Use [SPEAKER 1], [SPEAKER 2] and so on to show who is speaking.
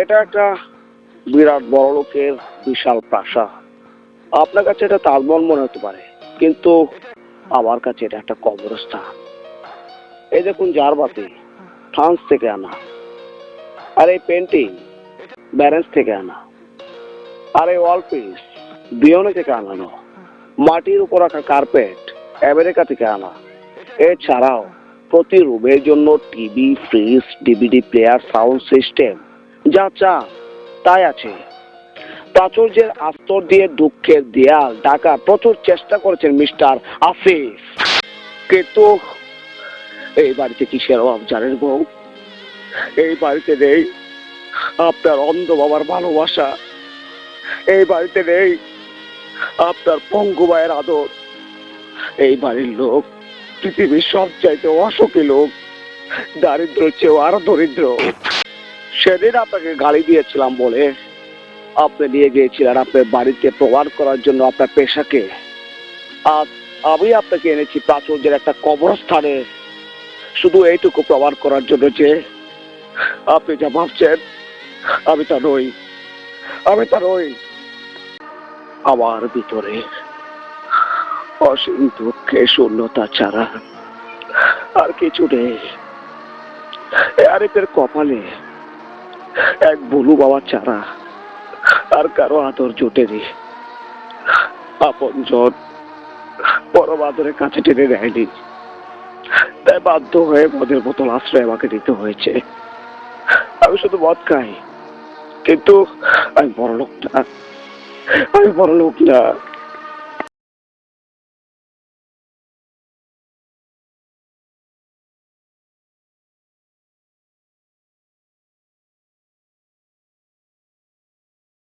[SPEAKER 1] এটা একটা বিরাট বড় লোকের বিশাল প্রাসাদ। আপনার কাছে এটা তাজমহল মনে হতে পারে, কিন্তু আমার কাছে এটা একটা কবরস্থান। এই দেখুন জারবাতি, ফ্রান্স থেকে আনা। আর এই পেন্টিং ব্যারেন্স থেকে আনা। আর এই ওয়াল পিস, বিয়নে থেকে আনানো। মাটির উপর রাখা কার্পেট, আমেরিকা থেকে আনা। এছাড়াও প্রতি রুমের জন্য TV, fridge, DVD player, sound system যা চা, তাই আছে। প্রাচুর্যের আস্তর দিয়ে দুঃখের দেয়াল ঢাকা প্রচুর চেষ্টা করেছেন মিস্টার আফিফ। কিন্তু এই বাড়িতে কিসের অভাব জানেন বউ? এই বাড়িতে নেই আপনার অন্ধ বাবার ভালোবাসা। এই বাড়িতে নেই আপনার পঙ্গু ভাইয়ের আদর। এই বাড়ির লোক, পৃথিবীর সব চাইতে অসুখী লোক দারিদ্র চেয়েও আরও দরিদ্র। সেদিন আপনাকে গালি দিয়েছিলাম বলে। আপনি নিয়ে গিয়েছিলেন আপনার বাড়িতে প্রমাণ করার জন্য আপনার পেশাকে। আজ আমি আপনাকে এনেছি প্রাচুর্যের একটা কবরস্থানে। শুধু এইটুকু প্রমাণ করার জন্য যে আপনি যা ভাবছেন, আমি তা নই। আমি তা নই। আমার ভিতরে অসীম দুঃখে শূন্যতা ছাড়া আর কিছু নেই। আরিফের কপালে এক বলু বাবা চারা। আর কারও আদর জোটেনি। আপন জন পরম আদরের কাছে টেনে নেয়নি। তাই বাধ্য হয়ে মদের বোতল আশ্রয় আমাকে দিতে হয়েছে। আমি শুধু মদ খাই, কিন্তু আমি বড় লোক না। আমি বড় লোক না।